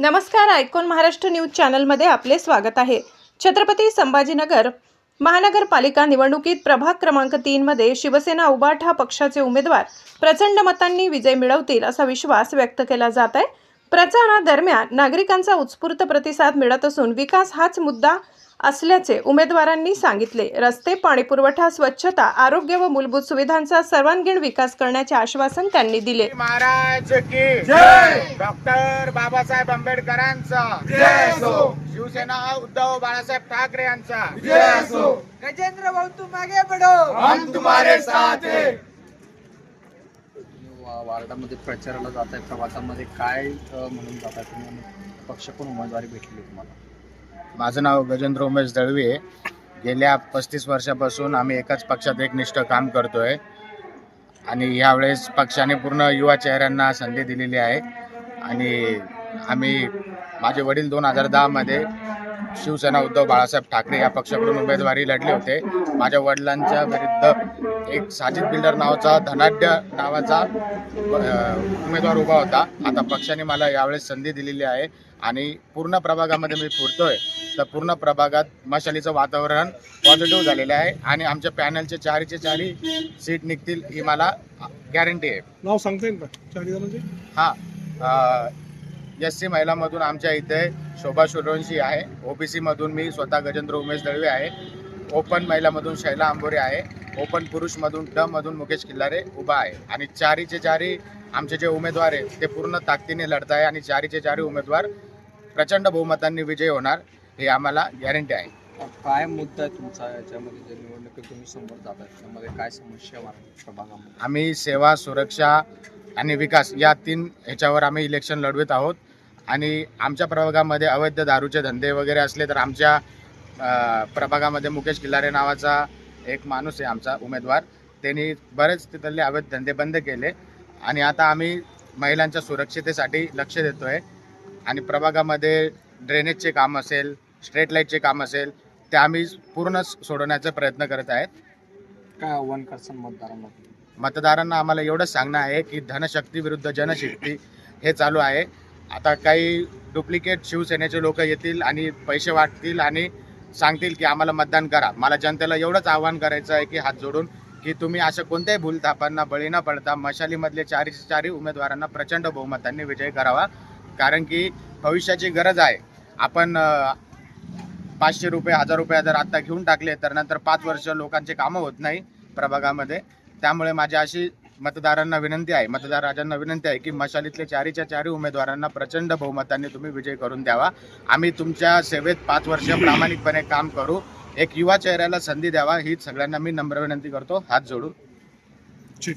नमस्कार icon Maharashtra news चॅनलमध्ये आपले स्वागत आहे. छत्रपती संभाजीनगर महानगरपालिका निवडणुकीत प्रभाग क्रमांक तीनमध्ये शिवसेना उबाठा पक्षाचे उमेदवार प्रचंड मतांनी विजय मिळवतील असा विश्वास व्यक्त केला जात आहे. प्रचारादरम्यान नागरिकांचा उत्स्फूर्त प्रतिसाद मिळत असून विकास हाच मुद्दा असल्याचे उमेदवारांनी सांगितले. रस्ते पाणीपुरवठा स्वच्छता आरोग्य व मूलभूत सुविधांचा सर्वांगीण विकास करण्याचे आश्वासन त्यांनी दिले. महाराज की जय! डॉक्टर बाबासाहेब आंबेडकरांचा. जय असो. शिवसेना उद्धव बाळासाहेब ठाकरे यांचा जय असो गजेंद्र भाऊ तुम आगे बढ़ो हम तुम्हारे साथ हैं. वार्डामध्ये प्रचाराला जात आहे प्रवासामध्ये काय म्हणून जात आहे तुम्ही पक्ष पण उमेदवारी भेटली तुम्हाला? माझं नाव गजेंद्र उमेश दळवी आहे. गेल्या पस्तीस वर्षापासून आम्ही एकाच पक्षात एकनिष्ठ काम करतोय. आणि यावेळेस पक्षाने पूर्ण युवा चेहऱ्यांना संधी दिलेली आहे. आणि आम्ही माझे वडील दोन हजार दहामध्ये शिवसेना उद्धव बाळासाहेब ठाकरे या पक्षाकडून उमेदवारी लढले होते. माझ्या वडिलांच्या विरुद्ध एक साजिद बिल्डर नावाचा धनाढ्य नावाचा उमेदवार उभा होता. आता पक्षाने मला यावेळेस संधी दिलेली आहे आणि पूर्ण प्रभागामध्ये मी फिरतोय. तर पूर्ण प्रभागात मशालीचं वातावरण पॉझिटिव्ह झालेलं आहे आणि आमच्या पॅनलचे चारीचे चारी सीट निघतील ही मला गॅरंटी आहे. नाव सांगता येईल का? चारी जणांचे हां एस सी महिलामधून आमच्या इथे शोभा सूर्यवंशी आहे. ओबीसी मधून मी स्वतः गजेंद्र उमेश दळवे आहे. ओपन महिलामधून शैला आंबोरे आहे. ओपन पुरुषमधून ड मधून मुकेश किल्लारे उभा आहे. आणि चारीचे चारी आमचे जे उमेदवार आहे ते पूर्ण ताकदीने लढत आहे आणि चारीचे चारी उमेदवार प्रचंड बहुमतांनी विजयी होणार हे आम्हाला गॅरंटी आहे. काय मुद्दा आहे तुमचा याच्यामध्ये? जे निवडणुकीत तुम्ही समोर जात त्यामध्ये काय समस्या प्रभागामध्ये आम्ही सेवा सुरक्षा आणि विकास या तीन ह्याच्यावर आम्ही इलेक्शन लढवित आहोत. आणि आमच्या प्रभागामध्ये अवैध दारूचे धंदे वगैरे असले तर आमच्या प्रभागामध्ये मुकेश किल्लारे नावाचा एक माणूस आहे आमचा उमेदवार. त्यांनी बरेच तिथले अवैध धंदे बंद केले आणि आता आम्ही महिलांच्या सुरक्षितेसाठी लक्ष देतो आहे आणि प्रभागामध्ये ड्रेनेजचे काम असेल स्ट्रीट लाईटचे काम असेल ते आम्ही पूर्ण सोडवण्याचा प्रयत्न करत आहेत. काय आव्हान करसान मतदारांना? मतदारांना आम्हाला एवढंच सांगणं आहे की धनशक्ती विरुद्ध जनशक्ती हे चालू आहे. आता काही डुप्लिकेट शिवसेनेचे लोक येतील आणि पैसे वाटतील आणि सांगतील की आम्हाला मतदान करा. मला जनतेला एवढंच आव्हान करायचं आहे की हात जोडून की तुम्ही अशा कोणत्याही भूलथापांना बळी न पडता मशालीमधले चारी चारी उमेदवारांना प्रचंड बहुमतांनी विजय करावा. कारण की भविष्याची गरज आहे. आपण पाचशे रुपये हजार रुपये जर आत्ता घेऊन टाकले तर नंतर पाच वर्ष लोकांचे कामं होत नाही प्रभागामध्ये. त्यामुळे माझी अशी मतदारांना विनंती आहे मतदार राजांना विनंती आहे की मशालीतले चारीच्या चारी उमेदवारांना प्रचंड बहुमताने तुम्ही विजय करून द्यावा. आम्ही तुमच्या सेवेत पाच वर्ष प्रामाणिकपणे काम करू. एक युवा चेहऱ्याला संधी द्यावा ही सगळ्यांना मी नम्र विनंती करतो. हात जोडून ठीक.